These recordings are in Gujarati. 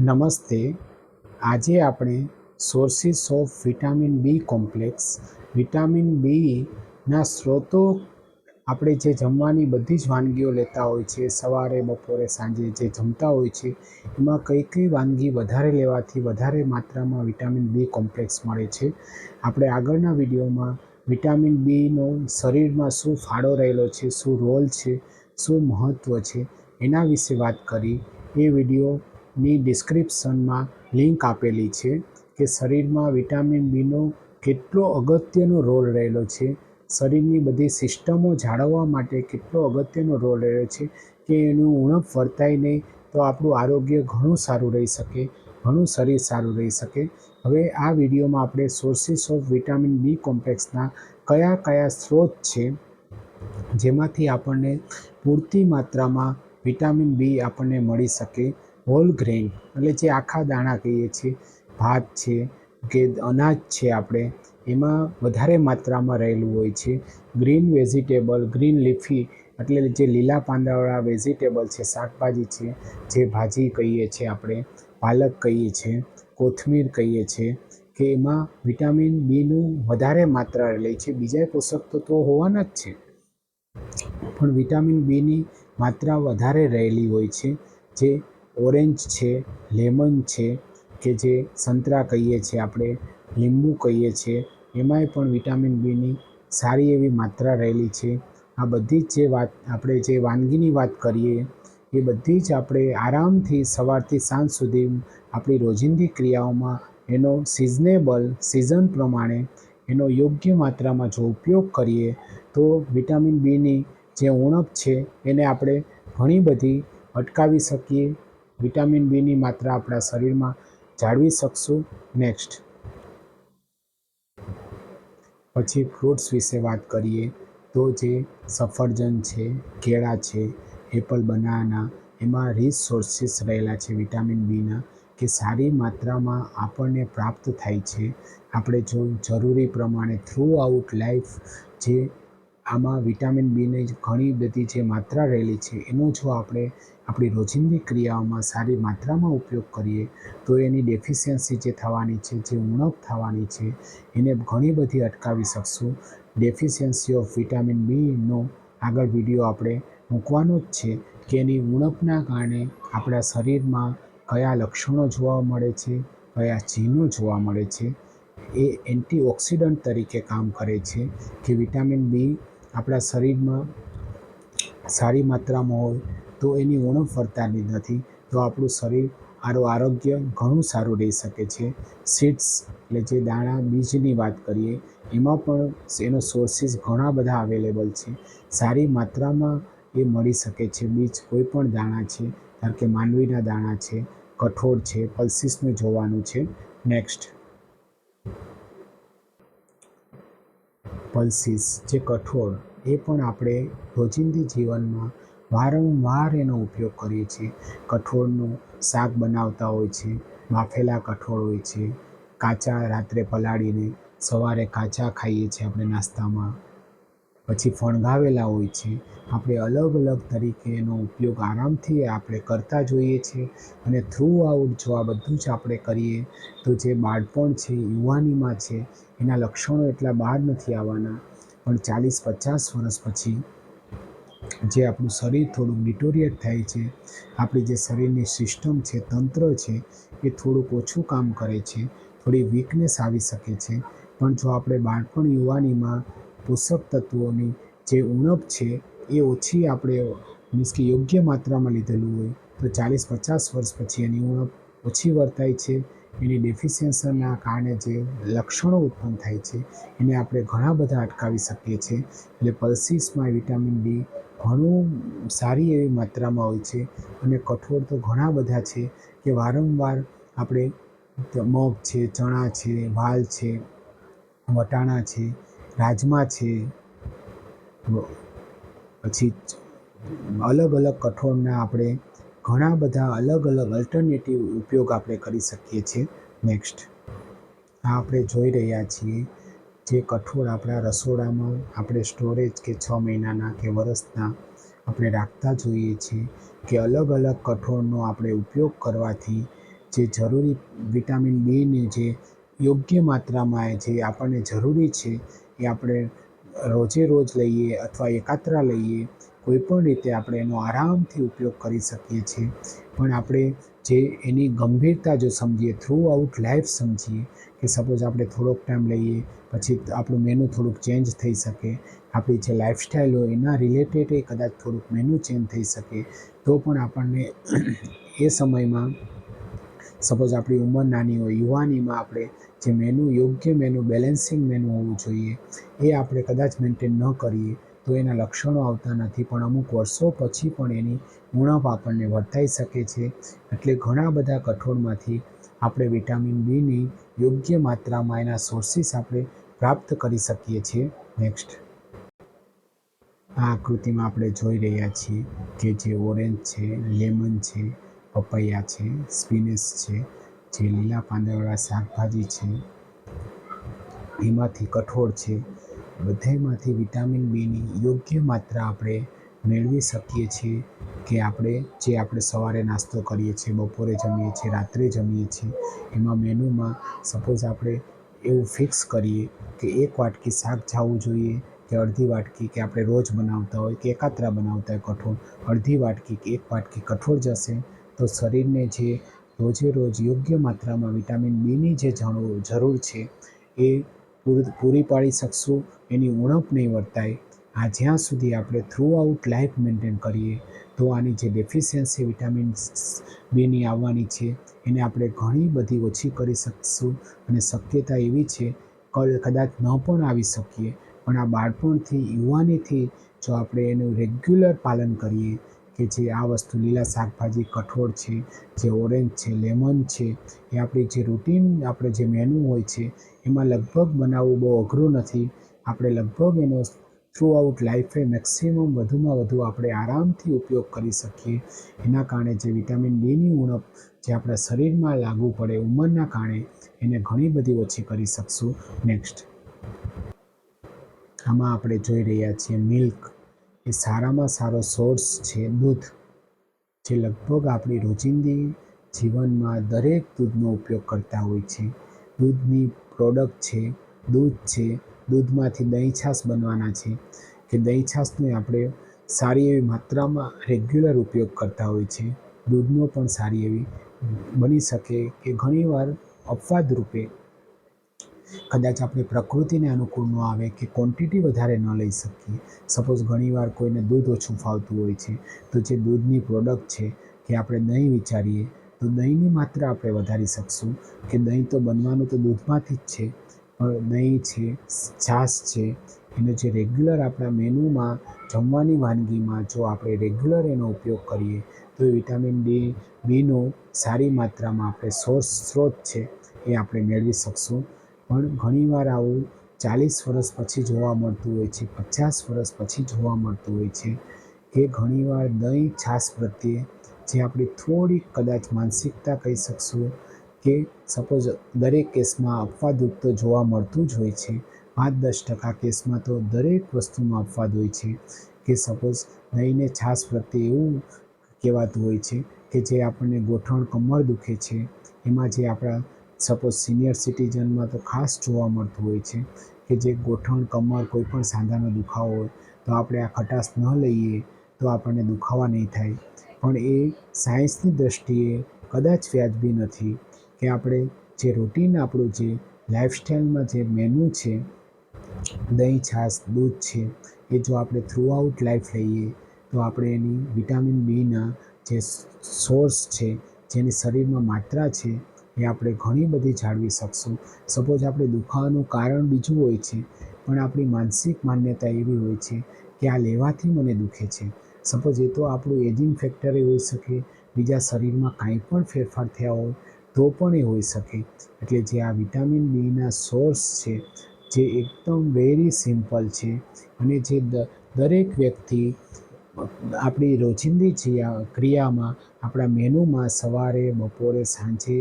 નમસ્તે. આજે આપણે sources of vitamin B complex, vitamin બીના સ્ત્રોતો આપણે જે જમવાની બધી જ વાનગીઓ લેતા હોય છે, સવારે, બપોરે, સાંજે જે જમતા હોય છે, એમાં કઈ કઈ વાનગી વધારે લેવાથી વધારે માત્રામાં વિટામિન બી કોમ્પ્લેક્સ મળે છે. આપણે આગળના વિડીયોમાં વિટામિન બીનો શરીરમાં શું ફાળો રહેલો છે, શું રોલ છે, શું મહત્ત્વ છે, એના વિશે વાત કરી. એ વિડીયોની ડિસ્ક્રિપ્શનમાં લિંક આપેલી છે કે શરીરમાં વિટામિન બીનો કેટલો અગત્યનો રોલ રહેલો છે. શરીરની બધી સિસ્ટમો જાળવવા માટે કેટલો અગત્યનો રોલ રહ્યો છે કે એનું ઉણપ વર્તાય નહીં તો આપણું આરોગ્ય ઘણું સારું રહી શકે, ઘણું શરીર સારું રહી શકે. હવે આ વિડીયોમાં આપણે સોર્સિસ ઓફ વિટામિન બી કોમ્પ્લેક્સના કયા કયા સ્ત્રોત છે જેમાંથી આપણને પૂરતી માત્રામાં વિટામિન બી આપણને મળી શકે હોલ ગ્રેન એટલે જે આખા દાણા કહીએ છીએ, ભાત છે કે અનાજ છે આપણે, એમાં વધારે માત્રામાં રહેલું હોય છે. ગ્રીન વેજીટેબલ ગ્રીન લીફી એટલે જે લીલા પાંદડાવાળા વેજીટેબલ છે, શાકભાજી છે, જે ભાજી કહીએ છીએ આપણે, પાલક કહીએ છીએ, કોથમીર કહીએ છીએ, કે એમાં વિટામિન બીનું વધારે માત્રા રહેલી છે. બીજા પોષક તત્વો હોવાના જ છે. પણ વિટામિન બીની માત્રા વધારે રહેલી હોય છે, જે ઓરેન્જ છે, લેમન છે, કે જે સંતરા કહીએ છીએ આપણે, લીંબુ કહીએ છીએ, એમાંય પણ વિટામિન બીની સારી એવી માત્રા રહેલી છે. આ બધી જ જે વાત, આપણે જે વાનગીની વાત કરીએ, એ બધી જ આપણે આરામથી સવારથી સાંજ સુધી આપણી રોજિંદી ક્રિયાઓમાં એનો સિઝનેબલ સિઝન પ્રમાણે એનો યોગ્ય માત્રામાં જો ઉપયોગ કરીએ, તો વિટામિન બીની જે ઉણપ છે, એને આપણે ઘણી બધી અટકાવી શકીએ વિટામિન બીની માત્રા આપણા શરીરમાં જાળવી શકશું? નેક્સ્ટ પછી ફ્રૂટ્સ વિશે વાત કરીએ તો જે સફરજન છે, કેળા છે એપલ બનાના એમાં રીચ સોર્સિસ રહેલા છે વિટામિન બીના કે સારી માત્રામાં આપણને પ્રાપ્ત થાય છે. આપણે જો જરૂરી પ્રમાણે થ્રુ આઉટ લાઈફ જે આમાં વિટામિન બીની ઘણી બધી જે માત્રા રહેલી છે, એનો જો આપણે આપણી રોજિંદી ક્રિયાઓમાં સારી માત્રામાં ઉપયોગ કરીએ, તો એની ડેફિશિયન્સી જે થવાની છે, જે ઉણપ થવાની છે, એને ઘણી બધી અટકાવી શકશું. ડેફિશિયન્સી ઓફ વિટામિન બીનો આગળ વીડિયો આપણે મૂકવાનો જ છે કે એની ઉણપના કારણે આપણા શરીરમાં કયા લક્ષણો જોવા મળે છે, કયા ચિહ્નો જોવા મળે છે. એ એન્ટીઓક્સિડન્ટ તરીકે કામ કરે છે કે વિટામિન બી આપણા શરીરમાં સારી માત્રામાં હોય તો એની ઉણપ ફરતાની નથી. તો આપણું શરીર આરો આરોગ્ય ઘણું સારું રહી શકે છે. સીડ્સ એટલે જે દાણા, બીજની વાત કરીએ, એમાં પણ એનો સોર્સિસ ઘણા બધા અવેલેબલ છે. સારી માત્રામાં એ મળી શકે છે. બીજ કોઈ પણ દાણા છે, ધારો કે માંડવીના દાણા છે, કઠોળ છે, પલ્સીસનું જોવાનું છે. નેક્સ્ટ. પલ્સીસ, જે કઠોળ, એ પણ આપણે રોજિંદી જીવનમાં વારંવાર એનો ઉપયોગ કરીએ છીએ. કઠોળનું શાક બનાવતા હોય છે, બાફેલા કઠોળ હોય છે, કાચા રાત્રે પલાળીને સવારે કાચા ખાઈએ છીએ આપણે નાસ્તામાં. પછી ફણગાવેલા હોય છે. આપણે અલગ અલગ તરીકે એનો ઉપયોગ આરામથી આપણે કરતા જોઈએ છીએ અને થ્રુ આઉટ જો આ બધું જ આપણે કરીએ, તો જે બાળપણ છે, યુવાનીમાં છે, એના લક્ષણો એટલા બહાર નથી આવવાના. પણ ચાલીસ પચાસ વર્ષ પછી જે આપણું શરીર થોડુંક ડિટોરિએટ થાય છે, આપણી જે શરીરની સિસ્ટમ છે, તંત્ર છે, એ થોડુંક ઓછું કામ કરે છે, થોડી વીકનેસ આવી શકે છે. પણ જો આપણે બાળપણ યુવાનીમાં પોષક તત્વોની જે ઉણપ છે, એ ઓછી આપણે મીન્સ કે યોગ્ય માત્રામાં લીધેલું હોય, તો ચાલીસ પચાસ વર્ષ પછી એની ઉણપ ઓછી વર્તાય છે. એની ડેફિશિયન્સીના કારણે જે લક્ષણો ઉત્પન્ન થાય છે, એને આપણે ઘણા બધા અટકાવી શકીએ છીએ. એટલે પલ્સીસમાં વિટામિન ડી ઘણું સારી એવી માત્રામાં હોય છે અને કઠોળ તો ઘણા બધા છે કે વારંવાર આપણે મગ છે, ચણા છે, વાલ છે, વટાણા છે, રાજમા છે પછી અલગ અલગ કઠોળના આપણે ઘણા બધા અલગ અલગ અલ્ટરનેટિવ ઉપયોગ આપણે કરી શકીએ છીએ. નેક્સ્ટ આ આપણે જોઈ રહ્યા છીએ જે કઠોળ આપણા રસોડામાં, આપણે સ્ટોરેજ કે છ મહિનાના કે વરસના આપણે રાખતા જોઈએ છીએ કે અલગ અલગ કઠોળનો આપણે ઉપયોગ કરવાથી જે જરૂરી વિટામિન બીની જે યોગ્ય માત્રામાં જે આપણને જરૂરી છે એ આપણે રોજે રોજ લઈએ અથવા એકાત્રા લઈએ કોઈપણ રીતે આપણે એનો આરામથી ઉપયોગ કરી શકીએ છીએ. પણ આપણે જે એની ગંભીરતા જો સમજીએ થ્રુ આઉટ લાઈફ સમજીએ, કે સપોઝ આપણે થોડોક ટાઈમ લઈએ, પછી આપણું મેનુ થોડુંક ચેન્જ થઈ શકે, આપણી જે લાઈફસ્ટાઈલ હોય એના રિલેટેડ એ કદાચ થોડુંક મેનુ ચેન્જ થઈ શકે, તો પણ આપણને એ સમયમાં સપોઝ આપણી ઉંમર નાની હોય, યુવાનીમાં આપણે જે મેનુ યોગ્ય મેનુ બેલેન્સિંગ મેનુ હોવું જોઈએ, એ આપણે કદાચ મેન્ટેન ન કરીએ, તો એના લક્ષણો આવતા નથી, પણ અમુક વર્ષો પછી પણ એની ઉણપ આપણને વર્તાઈ શકે છે એટલે ઘણા બધા કઠોળમાંથી આપણે વિટામિન બીની યોગ્ય માત્રામાં એના સોર્સિસ આપણે પ્રાપ્ત કરી શકીએ છીએ. નેક્સ્ટ આ આકૃતિમાં આપણે જોઈ રહ્યા છીએ કે જે ઓરેન્જ છે, લેમન છે, પપૈયા છે સ્પિનેસ છે, જે લીલા પાંદડાવાળા શાકભાજી છે, એમાંથી કઠોળ છે. બધેમાંથી વિટામિન બીની યોગ્ય માત્રા આપણે મેળવી શકીએ છીએ કે આપણે જે આપણે સવારે નાસ્તો કરીએ છીએ, બપોરે જમીએ છીએ, રાત્રે જમીએ છીએ, એમાં મેનુમાં સપોઝ આપણે એવું ફિક્સ કરીએ કે એક વાટકી શાક જવું જોઈએ, કે અડધી વાટકી કે આપણે રોજ બનાવતા હોય કે એકાત્રા બનાવતા હોય કઠોળ, અડધી વાટકી કે એક વાટકી કઠોળ જશે, તો શરીરને જે રોજે રોજ યોગ્ય માત્રામાં વિટામિન બીની જે જરૂર છે, એ પૂરી પાડી શકશું, એની ઉણપ નહીં વર્તાય આ જ્યાં સુધી આપણે થ્રુ આઉટ લાઈફ મેન્ટેન કરીએ, તો આની જે ડેફિશિયન્સી વિટામિન બીની આવવાની છે, એને આપણે ઘણી બધી ઓછી કરી શકશું અને શક્યતા એવી છે કદાચ ન પણ આવી શકીએ. પણ આ બાળપણથી, યુવાનીથી જો આપણે એનું રેગ્યુલર પાલન કરીએ, કે જે આ વસ્તુ લીલા શાકભાજી કઠોળ છે, જે ઓરેન્જ છે લેમન છે, એ આપણી જે રૂટીન આપણે જે મેનુ હોય છે, એમાં લગભગ બનાવવું બહુ અઘરું નથી. આપણે લગભગ એનો થ્રુ આઉટ લાઈફે મેક્સિમમ વધુમાં વધુ આપણે આરામથી ઉપયોગ કરી શકીએ. એના કારણે જે વિટામિન ડીની ઉણપ જે આપણા શરીરમાં લાગુ પડે, ઉંમરના કારણે એને ઘણી બધી ઓછી કરી શકશું. નેક્સ્ટ આમાં આપણે જોઈ રહ્યા છીએ મિલ્ક એ સારામાં સારો સોર્સ છે દૂધ. જે લગભગ આપણી રોજિંદી જીવનમાં દરેક દૂધનો ઉપયોગ કરતા હોય છે. દૂધની પ્રોડક્ટ છે, દૂધ છે દૂધમાંથી દહીં છાશ બનવાના છે. કે દહીં છાશને આપણે સારી એવી માત્રામાં રેગ્યુલર ઉપયોગ કરતા હોય છે. દૂધનો પણ સારી એવી બની શકે કે ઘણીવાર અપવાદ રૂપે કદાચ આપણી પ્રકૃતિને અનુકૂળ ન આવે કે ક્વોન્ટિટી વધારે ન લઈ શકીએ. સપોઝ ઘણીવાર કોઈને દૂધ ઓછું ફાવતું હોય છે. તો જે દૂધની પ્રોડક્ટ છે કે આપણે દહીં વિચારીએ, તો દહીંની માત્રા આપણે વધારી શકશું. કે દહીં તો બનવાનું તો દૂધમાંથી જ છે. દહીં છે, છાશ છે એનો જે રેગ્યુલર આપણા મેનુમાં જમવાની વાનગીમાં જો આપણે રેગ્યુલર એનો ઉપયોગ કરીએ, તો વિટામિન ડી બીનો સારી માત્રામાં આપણે સોર્સ સ્ત્રોત છે એ આપણે મેળવી શકશું. પણ ઘણીવાર આવું ચાલીસ વર્ષ પછી જોવા મળતું હોય છે, પચાસ વર્ષ પછી જોવા મળતું હોય છે કે ઘણીવાર દહીં, છાશ પ્રત્યે જે આપણી થોડીક કદાચ માનસિકતા કહી શકશું કે સપોઝ દરેક કેસમાં અપવાદરૂપ તો જોવા મળતું જ હોય છે. પાંચ દસ ટકા કેસમાં તો દરેક વસ્તુમાં અપવાદ હોય છે. કે સપોઝ દહીંને છાશ પ્રત્યે એવું કહેવાતું હોય છે કે જે આપણને ગોઠણ કમર દુખે છે. એમાં જે આપણા સપોઝ સિનિયર સિટીઝનમાં તો ખાસ જોવા મળતું હોય છે કે જે ગોઠણ કમર કોઈ પણ સાંધાનો દુખાવો હોય તો આપણે આ ખટાશ ન લઈએ તો આપણને દુખાવા નહીં થાય. પણ એ સાયન્સની દૃષ્ટિએ કદાચ વ્યાજબી નથી. કે આપણે જે રૂટીન આપણું જે લાઈફસ્ટાઈલમાં જે મેનુ છે, દહીં, છાશ, દૂધ છે, એ જો આપણે થ્રુ આઉટ લાઈફ લઈએ, તો આપણે એની વિટામિન બીના જે સોર્સ છે, જેની શરીરમાં માત્રા છે, એ આપણે ઘણી બધી જાળવી શકશું. સપોઝ આપણે દુખાવાનું કારણ બીજું હોય છે, પણ આપણી માનસિક માન્યતા એવી હોય છે કે આ લેવાથી મને દુખે છે. સપોઝ એ તો આપણું એજિંગ ફેક્ટરે હોઈ શકે, બીજા શરીરમાં કાંઈ પણ ફેરફાર થયા હોય તો પણ એ હોઈ શકે. એટલે જે આ વિટામિન બીના સોર્સ છે, જે એકદમ વેરી સિમ્પલ છે અને જે દરેક વ્યક્તિ, આપણી રોજિંદી ક્રિયામાં, આપણા મેનુમાં સવારે, બપોરે, સાંજે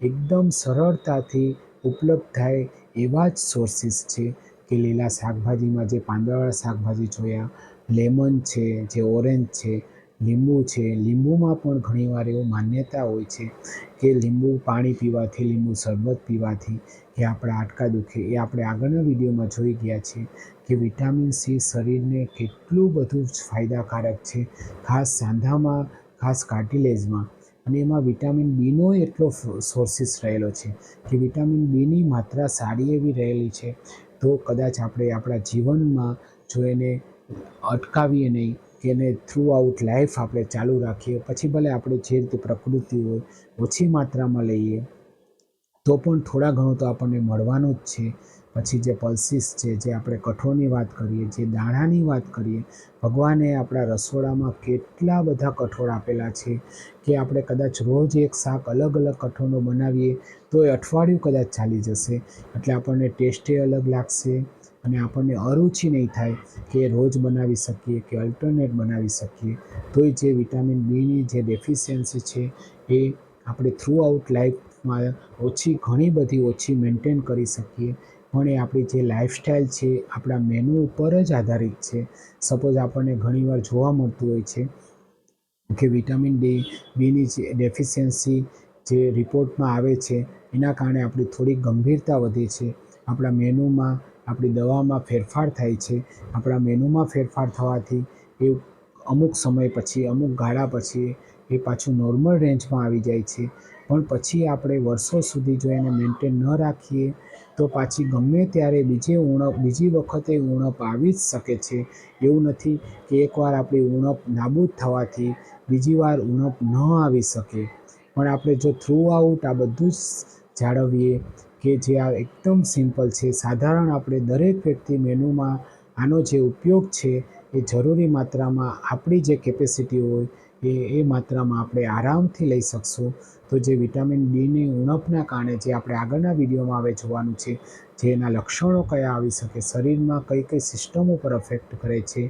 એકદમ સરળતાથી ઉપલબ્ધ થાય એવા જ સોર્સિસ છે કે લીલા શાકભાજીમાં જે પાંદડાવાળા શાકભાજી જોયા લેમન છે, જે ઓરેન્જ છે લીંબુ છે. લીંબુમાં પણ ઘણીવાર એવું માન્યતા હોય છે કે લીંબુ પાણી પીવાથી, લીંબુ શરબત પીવાથી કે આપણા હાડકાં દુખે એ આપણે આગળના વિડીયોમાં જોઈ ગયા છીએ કે વિટામિન સી શરીરને કેટલું બધું જ ફાયદાકારક છે. ખાસ સાંધામાં, ખાસ કાર્ટિલેજમાં. અને એમાં વિટામિન બીનો એટલો સોર્સિસ રહેલો છે કે વિટામિન બીની માત્રા સારી એવી રહેલી છે તો કદાચ આપણે આપણા જીવનમાં જો એને અટકાવીએ નહીં એને થ્રુ આઉટ લાઈફ આપણે ચાલુ રાખીએ, પછી ભલે આપણે જે રીતે પ્રકૃતિ હોય, ઓછી માત્રામાં લઈએ, તો પણ થોડા ઘણું તો આપણને મળવાનું જ છે. પછી જે પલ્સીસ છે, જે આપણે કઠોળની વાત કરીએ, જે દાણાની વાત કરીએ, ભગવાને આપણા રસોડામાં કેટલા બધા કઠોળ આપેલા છે કે આપણે કદાચ રોજ એક શાક અલગ અલગ કઠોળનું બનાવીએ, તો એ અઠવાડિયું કદાચ ચાલી જશે. એટલે આપણને ટેસ્ટે અલગ લાગશે. અને આપણને અરુચિ નહીં થાય કે રોજ બનાવી શકીએ કે અલ્ટરનેટ બનાવી શકીએ. તોય જે વિટામિન બીની જે ડેફિશિયન્સી છે એ આપણે થ્રુ આઉટ લાઈફમાં ઓછી ઘણી બધી ઓછી મેન્ટેન કરી શકીએ. પણ એ આપણી જે લાઈફસ્ટાઈલ છે, આપણા મેનુ ઉપર જ આધારિત છે. સપોઝ આપણને ઘણીવાર જોવા મળતું હોય છે કે વિટામિન ડી બીની જે ડેફિશિયન્સી જે રિપોર્ટમાં આવે છે, એના કારણે આપણી થોડી ગંભીરતા વધે છે. આપણા મેનુમાં આપણી દવામાં ફેરફાર થાય છે, આપણા મેનુમાં ફેરફાર થવાથી એ અમુક સમય પછી, અમુક ગાળા પછી એ પાછું નોર્મલ રેન્જમાં આવી જાય છે. પણ પછી આપણે વર્ષો સુધી જો એને મેન્ટેન ન રાખીએ, તો પાછી ગમે ત્યારે બીજે ઉણપ, બીજી વખતે ઉણપ આવી જ શકે છે. એવું નથી કે એકવાર આપણી ઉણપ નાબૂદ થવાથી બીજી વાર ઉણપ ન આવી શકે. પણ આપણે જો થ્રુ આઉટ આ બધું જ જાળવીએ કે જે આ એકદમ સિમ્પલ છે. સાધારણ આપણે દરેક વ્યક્તિ મેનુમાં આનો જે ઉપયોગ છે એ જરૂરી માત્રામાં આપણી જે કેપેસિટી હોય એ એ માત્રામાં આપણે આરામથી લઈ શકશું. તો જે વિટામિન બીની ઉણપના કારણે જે આપણે આગળના વિડીયોમાં હવે જોવાનું છે, જે એના લક્ષણો કયા આવી શકે, શરીરમાં કઈ કઈ સિસ્ટમ ઉપર અફેક્ટ કરે છે,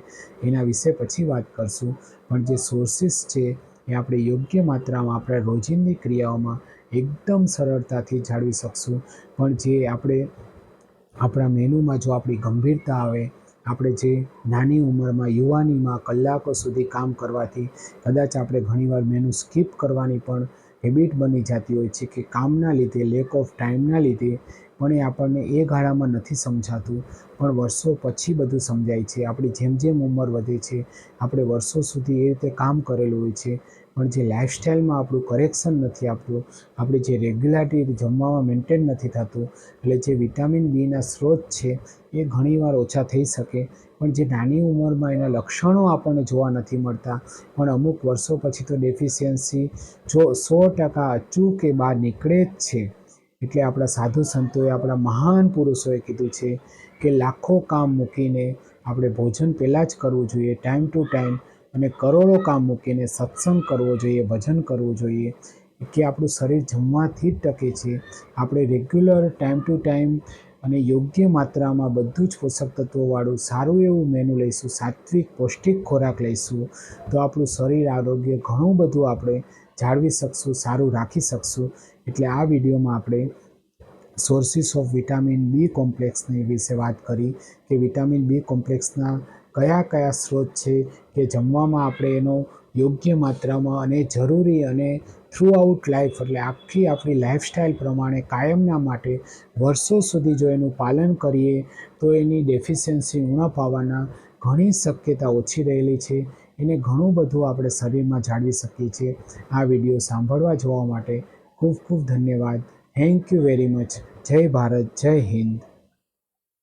એના વિશે પછી વાત કરશું. પણ જે સોર્સિસ છે એ આપણે યોગ્ય માત્રામાં આપણા રોજિંદી ક્રિયાઓમાં એકદમ સરળતાથી જાળવી શકશું. પણ જે આપણે, આપણા મેનુમાં જો આપણી ગંભીરતા આવે, આપણે જે નાની ઉંમરમાં યુવાનીમાં કલાકો સુધી કામ કરવાથી કદાચ આપણે ઘણીવાર મેનુ સ્કીપ કરવાની પણ હેબિટ બની જતી હોય છે કે કામના લીધે લેક ઓફ ટાઈમના લીધે, પણ એ આપણને એ ગાળામાં નથી સમજાતું. પણ વર્ષો પછી બધું સમજાય છે. આપણી જેમ જેમ ઉંમર વધે છે, આપણે વર્ષો સુધી એ રીતે કામ કરેલું હોય છે પણ જે લાઈફસ્ટાઈલમાં આપણું કરેક્શન નથી આપતું, આપણે જે રેગ્યુલારિટી જમવામાં મેન્ટેન નથી થતું, એટલે જે વિટામિન બીના સ્ત્રોત છે, એ ઘણીવાર ઓછા થઈ શકે. પણ જે નાની ઉંમરમાં એના લક્ષણો આપણને જોવા નથી મળતા. પણ અમુક વર્ષો પછી તો ડેફિશિયન્સી જો સો ટકા અચૂકે બહાર નીકળે જ છે. એટલે આપણા સાધુ સંતોએ, આપણા મહાન પુરુષોએ કીધું છે કે લાખો કામ મૂકીને આપણે ભોજન પહેલાં જ કરવું જોઈએ ટાઈમ ટુ ટાઈમ અને કરોડો કામ મૂકીને સત્સંગ કરવો જોઈએ, ભજન કરવું જોઈએ, કે આપણું શરીર જમવાથી જ ટકે છે. આપણે રેગ્યુલર ટાઈમ ટુ ટાઈમ અને યોગ્ય માત્રામાં બધું જ પોષક તત્વોવાળું સારું એવું મેનુ લઈશું, સાત્વિક પૌષ્ટિક ખોરાક લઈશું, તો આપણું શરીર આરોગ્ય ઘણું બધું આપણે જાળવી શકશું, સારું રાખી શકશું. એટલે આ વિડીયોમાં આપણે સોર્સિસ ઓફ વિટામિન બી કોમ્પ્લેક્સની વિશે વાત કરી, કે વિટામિન બી કોમ્પ્લેક્સના કયા કયા સ્ત્રોત છે કે જમવામાં આપણે એનો યોગ્ય માત્રામાં અને જરૂરી અને થ્રુ આઉટ લાઈફ એટલે આખી આપણી લાઈફસ્ટાઈલ પ્રમાણે કાયમના માટે વર્ષો સુધી જો એનું પાલન કરીએ તો એની ડેફિશિયન્સી ઉણપ આવવાના ઘણી શક્યતા ઓછી રહેલી છે. એને ઘણું બધું આપણે શરીરમાં જાળવી શકીએ છીએ. આ વીડિયો સાંભળવા જોવા માટે ખૂબ ખૂબ ધન્યવાદ. થેન્ક યુ વેરી મચ જય ભારત, જય હિન્દ.